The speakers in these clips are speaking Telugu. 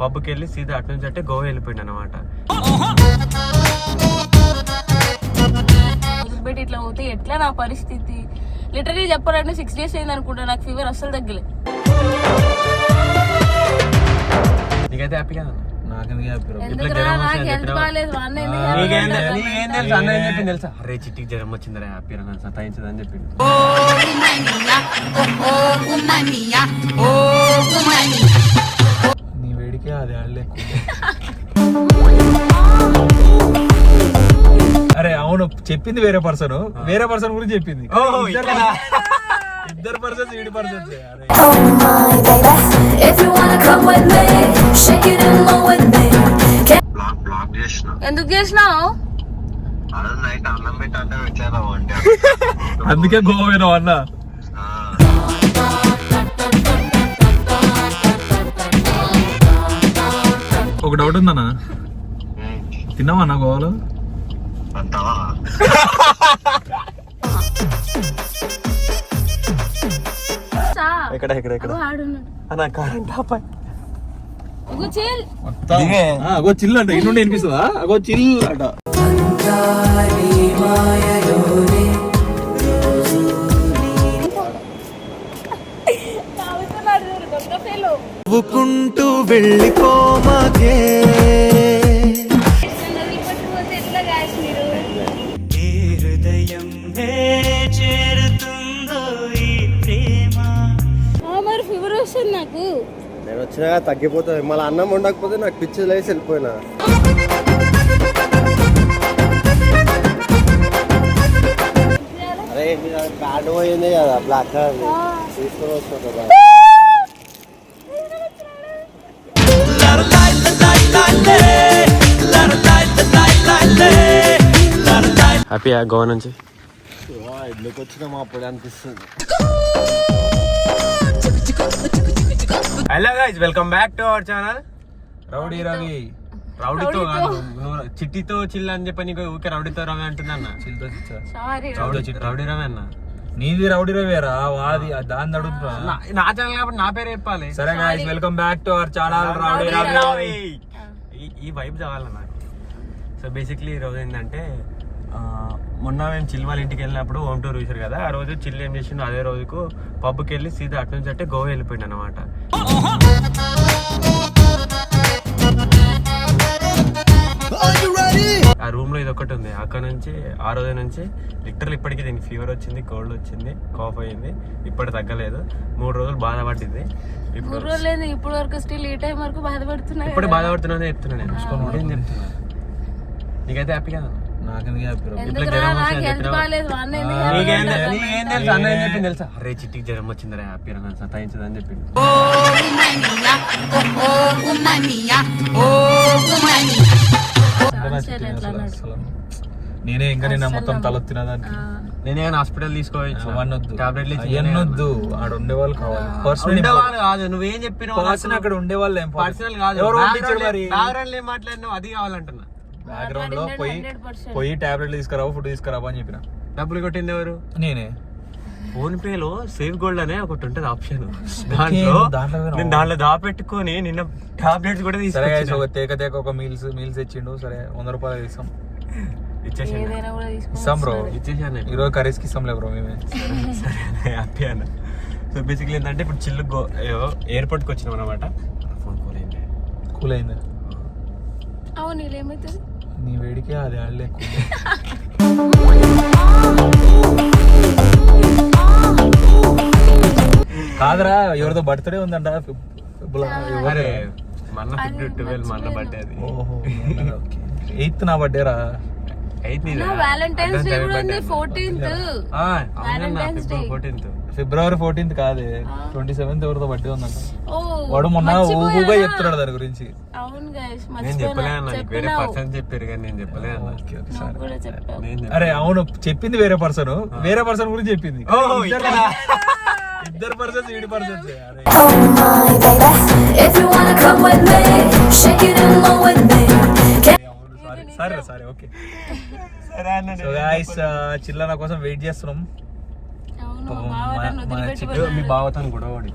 పబ్కి వెళ్ళి సీదా అటు నుంచి అంటే గోవా వెళ్ళిపోయింది అనమాట ఇట్లా పోతే ఎట్లా నా పరిస్థితి? లిటరలీ చెప్పాలంటే సిక్స్ డేస్ అయింది అనుకుంటా నాకు ఫీవర్ అస్సలు తగ్గలే. నీకైతే హ్యాపీ కదా? తెలుసు? అరే చిట్టికి జ్వరం వచ్చిందిరా హ్యాపీ రా సతాయించదని చెప్పింది నీ వేడికే అది అరే అవును చెప్పింది వేరే పర్సన్ వేరే పర్సన్ గురించి చెప్పింది? ఇద్దరు పర్సన్స్ ఈడి పర్సన్స్ అరే. Oh my baby, if ఒక డౌట్ ఉందన్నా? తిన్నావా గోవాలో. ఎక్కడ ఎక్కడ ఎక్కడ? అన్న కరెంట్ ఆపా అగో chill. ఆ, అగో చిల్ అంట. ఇన్నుండి వినిపిస్తుందా? అగో చిల్ అంట. నవ్వుకుంటూ వెళ్ళిపోమాకే? హృదయం చేరుతుందో ఈ ప్రేమ. ఆ, మరి ఫీవర్ వస్తుంది నాకు. నేను వచ్చినా తగ్గిపోతుంది. మళ్ళీ అన్నం ఉండకపోతే నాకు పిచ్చి లేసి వెళ్ళిపోయినా. అరే కార్డు పోయింది కదా బ్లాక్ తీసుకొని వస్తా కదా హ్యాపీ గోవా నుంచి? ఇల్లుకి వచ్చినాము అప్పుడే అనిపిస్తుంది hello guys welcome back to our channel rowdy Ravi. రౌడీతో కాదు నువ్వు చిట్టితో చిల్ అని చెప్పి నీకు ఊకే రౌడీతో రవి అంటుందన్న చిల్తో చిచ్చా సారీ రౌడీ రౌడీ రవి అన్న? నీది రౌడీ రవేరా? వాది ఆ దాన్ని అడుగుతున్నా. నా- నా ఛానల్ కాబట్టి నా పేరు చెప్పాలి. సరే guys welcome back to our channel rowdy Ravi. ఈ- ఈ వైబ్ కావాలి నాకు? సో బేసిక్లీ ఈ రోజు ఏంటంటే మొన్న మేము చిల్ వాళ్ళ ఇంటికి వెళ్ళినప్పుడు హోమ్ టూర్ చూసారు కదా ఆ రోజు చిల్ ఏం చేసిండు అదే రోజుకు పబ్కి వెళ్ళి సీదా అటు నుంచి అంటే గోవా వెళ్ళిపోయింది అనమాట ఆ రూమ్లో ఇది ఒకటి ఉంది. అక్కడ నుంచి ఆ రోజు నుంచి లిటరల్ ఇప్పటికీ దీనికి ఫీవర్ వచ్చింది కోల్డ్ వచ్చింది కాఫ్ అయింది. ఇప్పటి తగ్గలేదు. మూడు రోజులు బాధపడ్డింది ఇప్పుడు మూడు రోజులు లేదు ఇప్పుడు వరకు స్టిల్ ఈ టైం వరకు బాధపడుతున్నా ఇప్పుడు బాధపడుతున్నా చెప్తున్నా నేను. చెప్తున్నా నీకైతే హ్యాపీ కదా? అరే చిట్టికి జ్వరం వచ్చిందిరా హ్యాపీ రా సతాయించదని చెప్పింది నేనే ఇంకా నిన్న మొత్తం తల తినదానికి నేనే హాస్పిటల్ తీసుకోవచ్చు అవన్నొద్దు. టాబ్లెట్లు అవన్నొద్దు. ఆడ ఉండేవాళ్ళు కావాలి. పర్సనల్ ఉండేవాళ్ళు కాదు నువ్వేం చెప్పినావు పర్సన్ అక్కడ ఉండేవాళ్ళు ఏం పర్సనల్ కాదు. ఎవరు మరి? బ్యాక్గ్రౌండ్ ఏం మాట్లాడినావు అది కావాలంటున్నా. బ్యాక్గ్రౌండ్లో పోయి 100%. పోయి టాబ్లెట్లు తీసుకురావు ఫుడ్ తీసుకురావు అని చెప్పిన. డబ్బులు కొట్టింది ఎవరు? నేనే. ఫోన్ పే లో సేవ్ గోల్డ్ అనే ఒకటి ఉంటుంది ఆప్షన్ దాంట్లో? నేను దాంట్లో దాపెట్టుకొని నిన్న టాబ్లెట్స్ కూడా తీసుకొచ్చిన. ఒక తేక తేక ఒక మీల్స్ మీల్స్ ఇచ్చిండు. సరే వంద రూపాయలు ఇస్తాం. ఇచ్చేసాను బ్రో ఇచ్చేసాను. ఈరోజు కర్రీస్కి ఇస్తాంలే బ్రో మేమే. సరే హ్యాపీ అన్న. సో బేసిక్లీ ఏంటంటే ఇప్పుడు చిల్లు గో ఎయిర్పోర్ట్కి వచ్చినాం అనమాట ఫోన్ కూల్ అయింది కూల్ అయింది. అవును నీళ్ళు ఏమవుతుంది నీ వేడికే అది ఆడలే కాదురా ఎవరితో బర్త్డే ఉందంట. అరే మన ఫిఫ్టీ ట్వెల్వ్ మన బర్త్డే అది. ఓహో ఎయిత్ నా బర్త్డే రా ఎయిత్ వ్యాలంటైన్స్ డే కూడా ఉంది ఫోర్టీన్త్. ఫోర్టీన్త్. ఫిబ్రవరి ఫోర్టీన్త్ కాదే ట్వంటీ సెవెంత్ ఎవరితో బర్త్డే ఉందంట. ఓ వాడు మొన్న మర్చిపోయానా? ఊగా చెప్తున్నాడు దాని గురించి. అవును గైస్ నేను చెప్పలే అన్న వేరే పర్సన్ చెప్పారు కానీ నేను చెప్పలే అన్న. అరే అవును చెప్పింది వేరే పర్సన్ వేరే పర్సన్ గురించి చెప్పింది? ఇద్దరు పర్సన్స్ ఈడి పర్సన్స్ సరే సరే ఓకే సరే అన్న సో గాయస్ చిల్లన కోసం వెయిట్ చేస్తున్నాం. మా- నన్ను మా వదిలిపెట్టి చిక్కు- ఏదో మీ పోయాడు. బావతాను గొడవ పడి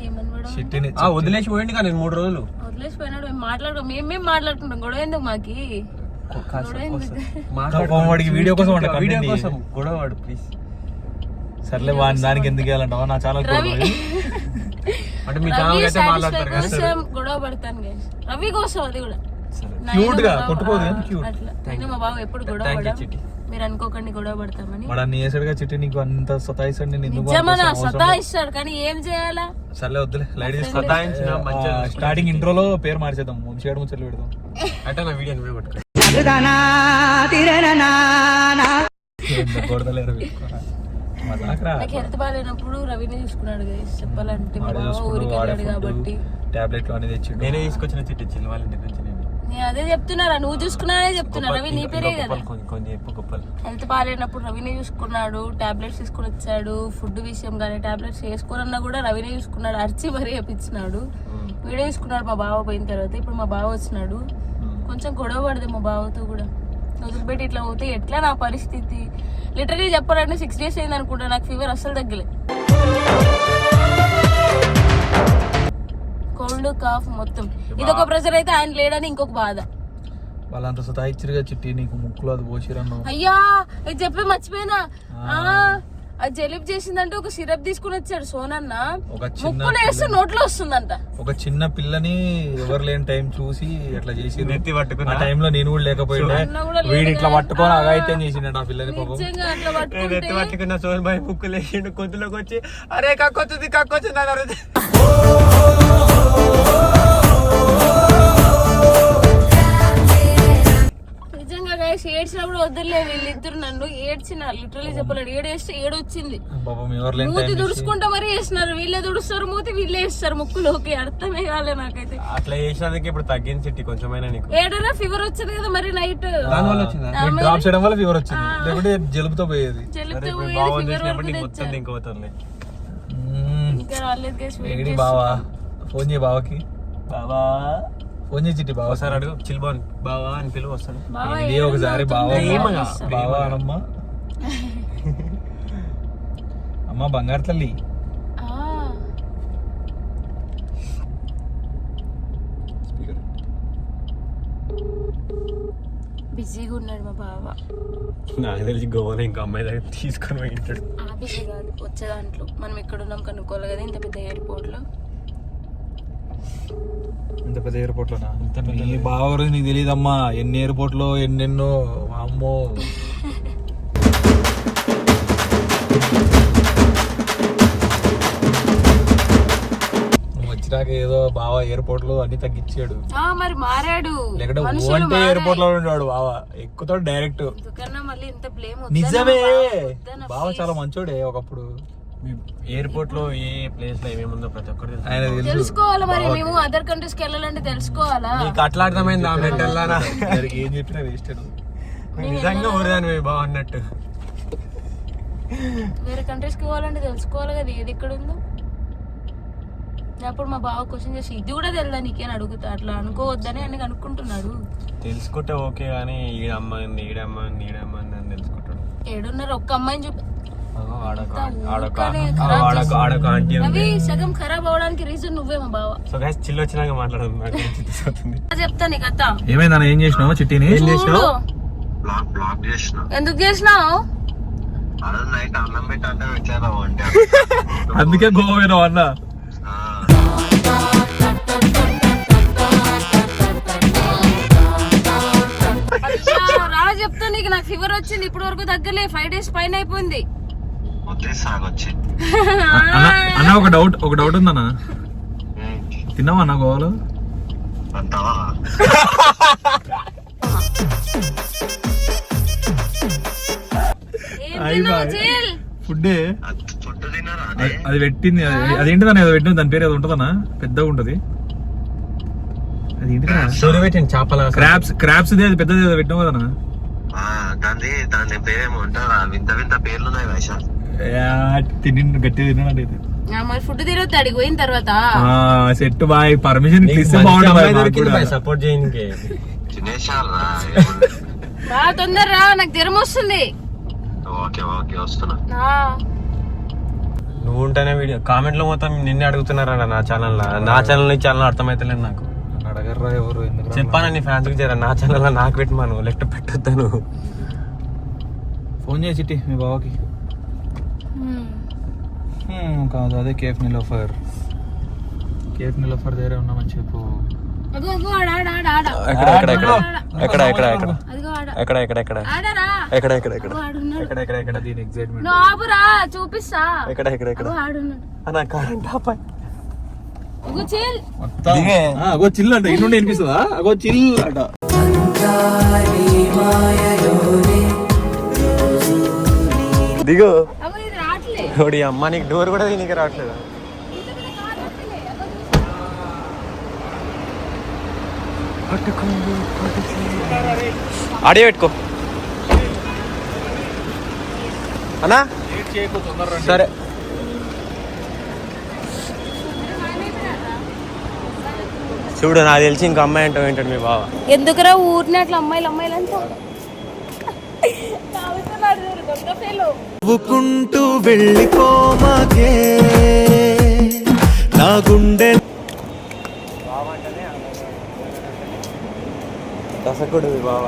ఏమని గొడవ చిట్టిని ఆ వదిలేసి పోయింది కానీ మూడు రోజులు. వదిలేసిపోయినాడు మేము మాట్లాడుకో మేము మేము మాట్లాడుకుంటాం గొడవ ఎందుకు మాకి? వీడియో కోసం అంట వీడియో కోసం. గొడవ వాడు ప్లీజ్ సర్లే వాడిని దానికి ఎందుకు వెళ్ళంటావా నా చాలా అంటే మీ ఛానల్ అయితే మాట్లాడతారు కదా. కోసం గొడవ పడతాను. రవి కోసం అది కూడా. ఈయన గా, కొట్టుకోదు cute. అట్లా మా బావ ఎప్పుడు గొడవ పడం. మీరు అనుకోకండి గొడవ పడతామని. వాడు అన్ని చేసాడుగా చిట్టి నీకు అంత సతాయిస్తాడు నేను ఎందుకు నిజమనా అవసరం సతా లేదు. ఇస్తాడు కానీ ఏం చేయాలా? సర్లే వద్దులే లైట్ సతాయించిన మంచిగా చూసుకుంటా. స్టార్టింగ్ ఇంట్రోలో పేరు మార్చేద్దాం. ముచ్చేడు ముచ్చట్లు పెడదాం. అంటే నా వీడియో నువ్వే పట్టుకో. ఎందుకు కొడతలేరు పెట్టుకోరా. మజాక్రా. నాకు హెల్త్ బాగాలేనప్పుడు రవిని చూసుకున్నాడు గైస్ చెప్పాలంటే మా వాడే బావ చూసుకుంటూ ఊరికి వాడే వెళ్ళాడు కాబట్టి. టాబ్లెట్లు అనేది తెచ్చిండు. నేనే తీసుకొచ్చిన చిట్టి చిన్న వాళ్ళ ఇంటి నుంచి నేను అదే చెప్తున్నారా? నువ్వు చూసుకున్నానే చెప్తున్నా రవి నీ పేరే కదా. హెల్త్ బాగాలేనప్పుడు రవినే చూసుకున్నాడు టాబ్లెట్స్ తీసుకుని వచ్చాడు ఫుడ్ విషయం కానీ టాబ్లెట్స్ వేసుకోనన్నా కూడా రవినే చూసుకున్నాడు అరిచి మరీ చెప్పించినాడు వీడియో తీసుకున్నాడు మా బావ పోయిన తర్వాత ఇప్పుడు మా బావ వచ్చినాడు. కొంచెం గొడవ పడదు మా బావతో కూడా. వదిలిపెట్టి ఇట్లా పోతే ఎట్లా నా పరిస్థితి? లిటరలీ చెప్పాలంటే సిక్స్ డేస్ అయింది అనుకుంటా నాకు ఫీవర్ అస్సలు తగ్గలే. కోల్డ్ కాఫ్ మొత్తం. ఇదొక ప్రెషర్ అయితే ఆయన లేడని ఇంకొక బాధ. వాళ్ళంత సతాయిచ్చిరుగా చిట్టి నీకు ముక్కులో అది పోసిరన్ను అయ్యా ఇది చెప్పి మర్చిపోయినా. ఆ, అది జలుబు చేసిందంటే ఒక సిరప్ తీసుకుని వచ్చాడు సోనన్న. ఒక చిన్న ముక్కులో వేస్తే నోట్లో వస్తుందంట. ఒక చిన్న పిల్లని ఎవరు లేని టైం చూసి ఎట్లా చేసి నెత్తి ఆ పట్టుకున్నా టైంలో నేను కూడా లేడు వీడు ఇట్లా. పట్టుకొని అగాయిత్యం చేసిండే ఆ పిల్లని పాపం. ఎత్తి పట్టుకున్న సోన్ బాయ్ ముక్కు లేచిండు కొద్దిలోకి వచ్చి అరే కక్కొచ్చింది కక్కొచ్చింది అని ఏడ్చినప్పుడు వద్దలే వీళ్ళిద్దరు నన్ను. ఏడ్చిన లిటరలీ చెప్పలేడు ఏడేస్తే ఏడొచ్చింది. మూతి మరీ వేస్తున్నారు వీళ్ళే తుడుస్తారు మూతి వీళ్ళే వేస్తారు. ముక్కులోకి అర్థమే కాలే నాకైతే. అట్లా చేసినందుకు ఇప్పుడు తగ్గింది చిట్టి కొంచెమైనా నీకు. ఏడైనా ఫీవర్ వచ్చింది కదా మరి నైట్ దానివల్ల వచ్చిందా? డ్రాప్ చేయడం వల్ల ఫీవర్ వచ్చింది. లేకుంటే జలుబుతో పోయేది. ఫీవర్ వరకు మొత్తం. ఇంకా రాలేదు ఎగిడి బావా? ఫోన్ చేయి బావకి. బాబా ఫోన్ చేయి చిట్టి బావ ఒకసారి అడుగు. చిల్బాన్. బావా అని పిలువ వస్తాడు బావా ఇది ఒకసారి బావ. బావ అనమ్మా. అమ్మ బంగారు తల్లి. ఆ, బిజీగా ఉన్నాడు మా బావ. నాకు తెలిసి గోవాలో ఇంకా అమ్మాయి దగ్గర తీసుకొని పోయి ఉంటాడు. ఆ బిజీ కాదు. వచ్చే దాంట్లో. మనం ఎక్కడ ఉన్నాం కనుక్కోవాలి కదా ఇంత పెద్ద ఎయిర్పోర్ట్లో ఇంత పెద్ద ఎయిర్పోర్ట్ లోనా? నీ బావ గురించి నీకు తెలియదమ్మా ఎన్ని ఎయిర్పోర్ట్లో ఎన్నెన్నో అమ్మో నువ్వు వచ్చినాక ఏదో బావ ఎయిర్పోర్ట్లో అన్ని తగ్గించాడు. ఆ మరి మారాడు. లేకుంటే. ఎయిర్పోర్ట్లో ఉండేవాడు బావ. ఎక్కుతాడు డైరెక్ట్ ఎందుకన్నా మళ్ళీ ఇంత బ్లేమ్ నిజమే. బావ. చాలా మంచోడే ఒకప్పుడు. ఎయిర్పోర్ట్లో ఏ ప్లేస్లో ఏమేమి ఉందో ప్రతి ఒక్కరు తెలుసుకోవాలా మరి మేము అదర్ కంట్రీస్కి వెళ్ళాలంటే తెలుసుకోవాలా? నీకు అట్లా అర్థమైంది ఆ మెంటల్ దానికి ఏం చెప్పినా వేస్ట్ నిజంగా ఊరిదాని బాగున్నట్టు వేరే కంట్రీస్కి పోవాలంటే తెలుసుకోవాలి కదా ఏది ఇక్కడ ఉందో? అప్పుడు మా బావ క్వశ్చన్ చేసి ఇది కూడా తెలుదా నీకేని అడుగుతా. అట్లా అనుకోవద్దని అని అనుకుంటున్నాడు. తెలుసుకుంటే ఓకే కానీ ఈడ అమ్మాయింది ఈడ అమ్మాయింది ఈడ అమ్మాయింది అని తెలుసుకుంటాడు. ఏడున్నారు ఒక్క అమ్మాయిని చూపి అవి సగం ఖరాబ్ అవడానికి రీజన్ నువ్వే మా బావ. సో గైస్ చిల్లు వచ్చినాక మాట్లాడదు. నాకు గురించి తీసుకొస్తుంది చెప్తా ఏం చేసినావు చిట్టిని? చూడు. బ్లాక్ బ్లాక్ చేసిన. ఎందుకు చేసినావు? రోజు అందుకే గోవా పోయినావు అన్న. ఆ, అచ్చా, రా చెప్తా నీకు నాకు ఫీవర్ వచ్చింది ఇప్పటి వరకు తగ్గలే ఫైవ్ డేస్ పైన అయిపోయింది. అన్న అన్న ఒక డౌట్ ఒక డౌట్ ఉందన్న. తిన్నావా అన్న గోవాలో? ఫుడ్ అది అదే అది పెట్టింది అది- అదేంటిదన్న ఏదో పెట్టింది దాని పేరు ఏదో ఉంటుందన్న? పెద్దగా ఉంటది. అది ఏంటిదా సూర్య పెట్టింది చేపల క్రాప్స్ క్రాప్స్ అది పెద్దది ఏదో పెట్టినావు కదన్నా? దాని పేరేమో అంటారా? వింత వింత పేర్లు ఉన్నాయి వైశా తిని గట్టిగా తిన్నాడు అయితే. ఆ, మరి ఫుడ్ తిరగద్దు అడిగి పోయిన తర్వాత? సెట్ బాయ్ పర్మిషన్ ఇస్తే బాగుంటుంది. సపోర్ట్ చేయడానికి తినేసారా రా తొందర రా నాకు జ్వరం వస్తుంది. ఓకే ఓకే వస్తున్నా. నువ్వు ఉంటేనే వీడియో కామెంట్లో మొత్తం నిన్నే అడుగుతున్నారా నా ఛానల్ నా ఛానల్ ఛానల్ అర్థమైతలేదు నాకు. ఎవరు? ఎందుకు చెప్పాను నీ ఫ్యాన్స్కి చేరా నా ఛానల్ నాకు పెట్టమను. లెక్క పెట్టొద్దాను. ఫోన్ చేసి మీ బావకి. కాదు అదే కేఫ్ నిలోఫర్. కేఫ్ నిలోఫర్ దగ్గర ఉన్నామని చెప్పు. ఎక్కడ ఎక్కడ ఎక్కడ? ఎక్కడ ఎక్కడ ఎక్కడ? అదిగో ఆడ. ఎక్కడ ఎక్కడ ఎక్కడ? ఆడరా ఎక్కడ ఎక్కడ ఎక్కడ? ఎక్కడ ఎక్కడ ఎక్కడ దీని ఎగ్జైట్మెంట్ నువ్వు ఆపురా చూపిస్తా. ఎక్కడ ఎక్కడ ఎక్కడ? అగో ఆడున్నాడు అన్న కరెంట్ ఆపాయ్ అగో చేల్. అంట. ఇన్నుండి వినిపిస్తుందా? అగో చిల్ అంట. దిగు. అగో ఇది రావట్లే ఒకటి అమ్మ నీకు డోర్ కూడా దీనికి రావట్లేదు? ఆడియో పెట్టుకో అన్నా? సరే. చూడు నాకు తెలిసి ఇంకో అమ్మాయి అంటావు ఏంటాడు మీ బావ. ఎందుకురా ఊరిని అట్లా అమ్మాయిలు అమ్మాయిలు ఫెలో. నవ్వుకుంటూ వెళ్ళిపోమాకే. నా గుండె దశకుడు మీ బావ.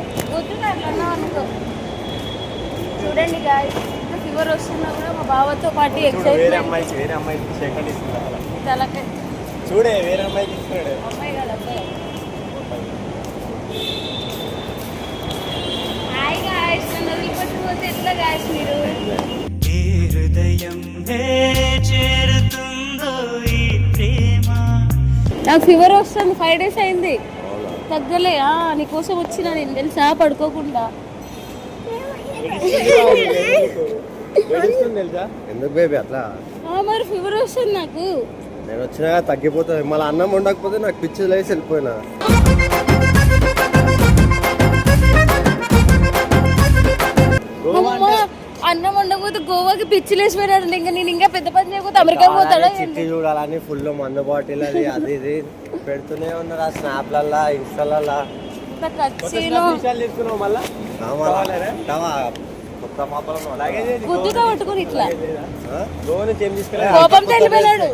చూడండి గాయస్ ఫీవర్ వస్తున్నా కూడా మా బావతో పాటు వేరే ఎక్సైట్మెంట్ అమ్మాయికి వేరే అమ్మాయికి సెకండ్ ఇస్తున్నా తలకాయ చూడే వేరే అమ్మాయి ఏ హృదయం హే చేరుతుందో ఈ ప్రేమ. నాకు ఫీవర్ వస్తుంది ఫైవ్ డేస్ అయింది. తగ్గలే ఆ, నీకోసం వచ్చిన నేను తెలుసా పడుకోకుండా. తెలుసా? ఎందుకు బేబీ అట్లా? ఆ, మరి ఫీవర్ వస్తుంది నాకు. నేను వచ్చినా తగ్గిపోతుంది మళ్ళీ అన్నం వండకపోతే నాకు పిచ్చి లేసి వెళ్ళిపోయినా. అన్నం వండకపోతే గోవాకి పిచ్చి లేచిపోయినాడు ఇంకా నేను ఇంకా పెద్ద పని చేయకపోతే అమెరికా పోతాడా చిట్టి చూడాలని ఫుల్ మందు బాటిల్ అది అది ఇది పెడుతూనే ఉన్నారు ఆ స్నాప్లల్లా ఇన్స్టాలల్లా. పట్టుకుని ఇట్లా. కోపంతో వెళ్ళిపోయినాడు.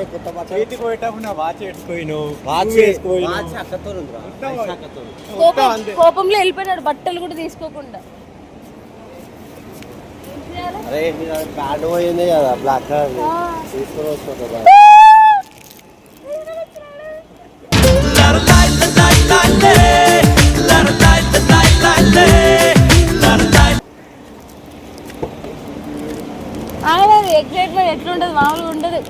అదే కొత్త పాప చేతికి పోయేటప్పుడు నా వాచ్ పెట్టుకోయిను వాచ్ వేసుకోయిను వాచ్ అక్కతో ఉందిరా పైసా అక్కతో ఉంది. కోపం కోపంలో వెళ్ళిపోయినాడు బట్టలు కూడా తీసుకోకుండా. ఏం చేయాలి? అరే మీరు బ్యాడ్ పోయింది కదా బ్లాక్ కలర్ తీసుకొని వస్తుంది కదా ఆగలేదు ఎగ్జైట్మెంట్ ఎట్లుంటది మామూలుగా ఉండదు.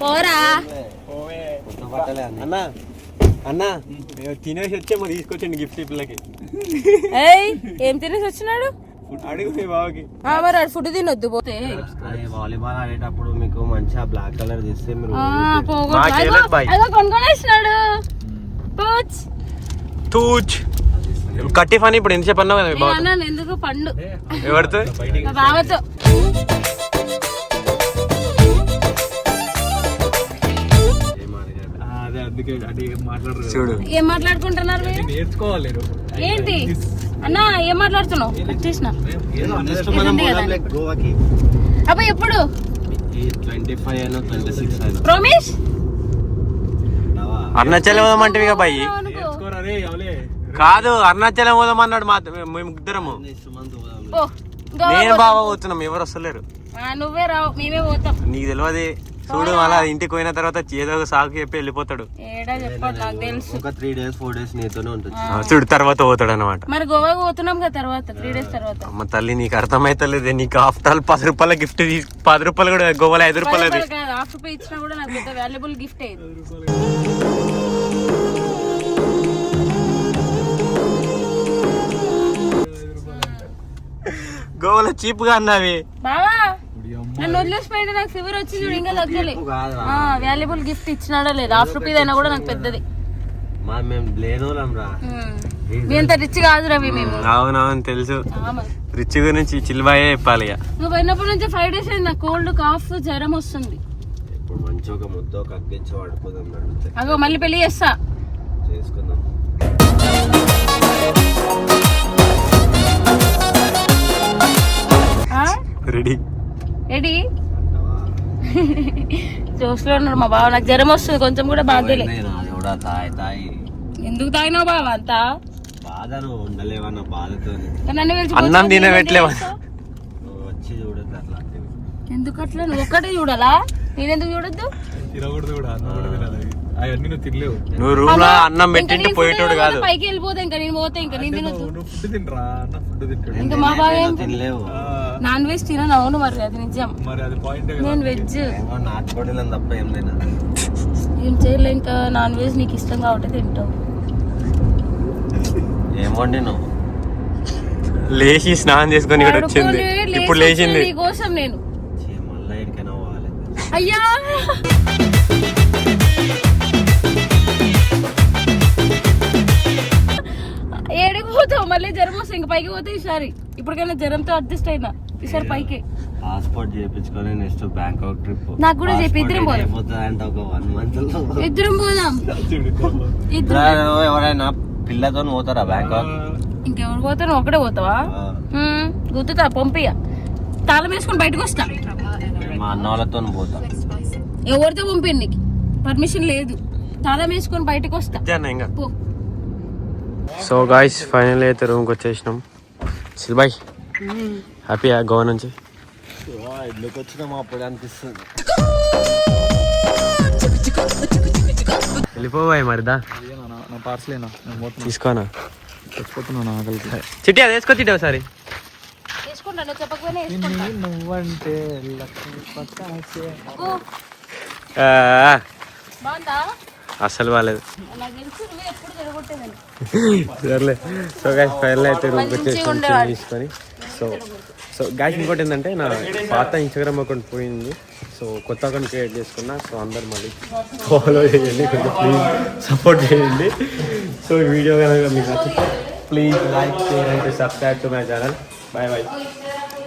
పోరా. అన్ని. అన్నా తినేసి వచ్చే మరి తీసుకొచ్చండి గిఫ్ట్ పిల్లకి. ఏయ్ ఏం తినేసి వచ్చినాడు? అడుగు మీ బావకి. ఆ, మరి ఆడు ఫుడ్ తినొద్దు పోతే. వాలీబాల్ ఆడేటప్పుడు మీకు మంచిగా బ్లాక్ కలర్ తీస్తే మీరు కొనుక్కొనేసినాడు. తూచ్. కట్టి ఫని ఇప్పుడు ఎంత చెప్పన్నావు కదా మీ బావ ఎందుకు పండు? ఎవరితో? బావతో. చూడు. ఏం మాట్లాడుకుంటున్నారు మీరు? నేర్చుకోవాలి మీరు. ఏంటి? అన్నా ఏం మాట్లాడుతున్నావు? అబ్బా ఎప్పుడు? అరుణాచలం పోదామంటే ఇక బాయ్ కాదు అరుణాచలం పోదామన్నాడు మా మేము ఇద్దరము. నెక్స్ట్ మంత్ పోదాం. పో గోవా నేను. బావ పోతున్నాం ఎవరు వస్తలేరు. ఆ, నువ్వే రావు మేమే పోతాం. నీకు తెలియదు చూడు అలా ఇంటికి పోయిన తర్వాత ఏదో ఒక సాకు చెప్పి వెళ్ళిపోతాడు. ఒక త్రీ డేస్ ఫోర్ డేస్ నీతోనే ఉంటుంది. ఆ, చూడు తర్వాత పోతాడు అనమాట మరి గోవాకి పోతున్నాం కదా తర్వాత త్రీ డేస్ తర్వాత. అమ్మ తల్లి నీకు అర్థమైతలేదు నీకు ఆఫ్టర్ ఆల్ పది రూపాయల గిఫ్ట్ పది రూపాయలు కూడా గోవాలో ఐదు రూపాయలు అది. హాఫ్ రూపాయి ఇచ్చినా కూడా నాకు పెద్ద వాల్యుబుల్ గిఫ్ట్ అయ్యింది గోవాలో చీప్గా అన్నవి. బావా నన్ను వదిలేసిపోయింటే నాకు ఫీవర్ వచ్చి చూడు ఇంకా తగ్గలే. వాల్యుబుల్ గిఫ్ట్ ఇచ్చినాడా లేదు. హాఫ్ రూపీస్ అయినా కూడా నాకు పెద్దది. అంత రిచ్ కాదు రవి మేము. అవునవును తెలుసు. రిచ్ గురించి చిల్బాయే చెప్పాలి ఇక. నువ్వు పోయినప్పటి నుంచి ఫైవ్ డేస్ అయింది నాకు కోల్డ్ కాఫ్ జ్వరం వస్తుంది. ఇప్పుడు మంచి ఒక ముద్ద ఒక అగ్గించి అగో మళ్ళీ పెళ్ళి చేస్తా. చేసుకుందాం? రెడీ రెడీ జోస్లో ఉన్నాడు మా బావ. నాకు జ్వరం వస్తుంది కొంచెం కూడా బాధలే నేను అది కూడా తాయి తాయి. ఎందుకు తాగినావు బావ అంతా? అన్నం తినబెట్టలేవా? ఎందుకు అట్లా? నువ్వు ఒక్కటే చూడాలా? నేనెందుకు చూడొద్దు? నువ్వు రూమ్లో అన్నం పెట్టింటే పోయేటోడు కాదు. పైకి వెళ్ళిపోతా ఇంకా నేను పోతే ఇంకా నేను తినొద్దు. నువ్వు ఫుడ్ తినరా? అన్న ఫుడ్ తింటాడు. ఇంకా మా బావ ఏం తినలేవు. నాన్ వెజ్ తినను అవును మరి అది నిజం. మరి అది పాయింట్ నేను వెజ్. తప్ప ఏం తినదు ఏం చేయలే ఇంకా నాన్ వెజ్ నీకు ఇష్టం కాబట్టి తింటావు. ఏం వండినావు లేచి స్నానం చేసుకొని ఇక్కడ వచ్చింది. ఇప్పుడు లేచి లేచింది. నీకోసం నేను. అయ్యా! ఏడికి పోతావు? మళ్ళీ జ్వరం ఇంక పైకి పోతే ఈసారి. ఇప్పటికైనా జ్వరంతో అడ్జస్ట్ అయినా ఈసారి పైకి. పాస్పోర్ట్ చేయించుకొని నెక్స్ట్ బ్యాంకాక్ ట్రిప్ నాకు కూడా చెప్పి ఇద్దరం పోదాం. అంటే ఒక వన్ మంత్ ఇద్దరం పోదాం. ఇద్దరు ఎవరైనా పిల్లతో పోతారా బ్యాంకాక్ ఇంకెవరు పోతావు? ఒకటే పోతావా గుర్తుతా పంపియ తాళం వేసుకొని బయటకు వస్తా. మా అన్న వాళ్ళతో పోతా. ఎవరితో పంపిండి నీకు? పర్మిషన్ లేదు. తాళం వేసుకొని బయటకు వస్తా. సో గాయస్ ఫైనల్ అయితే రూమ్కి వచ్చేసినాం. సిల్బాయ్. హ్యాపీయా గోవా నుంచి? ఇల్లుకి వచ్చినాము అప్పుడు అనిపిస్తుంది వెళ్ళిపోవాయి మరిదా నా పార్సల్ అయినా నేను పోతున్నా తీసుకోనా చచ్చిపోతున్నాను ఆకలికి చిట్టి అది వేసుకో చిట్టి ఒకసారి నువ్వంటే అస్సలు బాగాలేదు సర్లే. సో గాయస్ ఫైనల్ అయితే రూమ్కి వచ్చేసి. తీసుకొని. సో సో గాయస్ ఇంకోటి ఏంటంటే నా పాత ఇన్స్టాగ్రామ్ అకౌంట్ పోయింది. సో కొత్త అకౌంట్ క్రియేట్ చేసుకున్నా. సో అందరు మళ్ళీ ఫాలో చేయండి. కొంచెం ప్లీజ్ సపోర్ట్ చేయండి. సో ఈ వీడియో కనుక మీకు నచ్చితే please like share and subscribe to my channel bye bye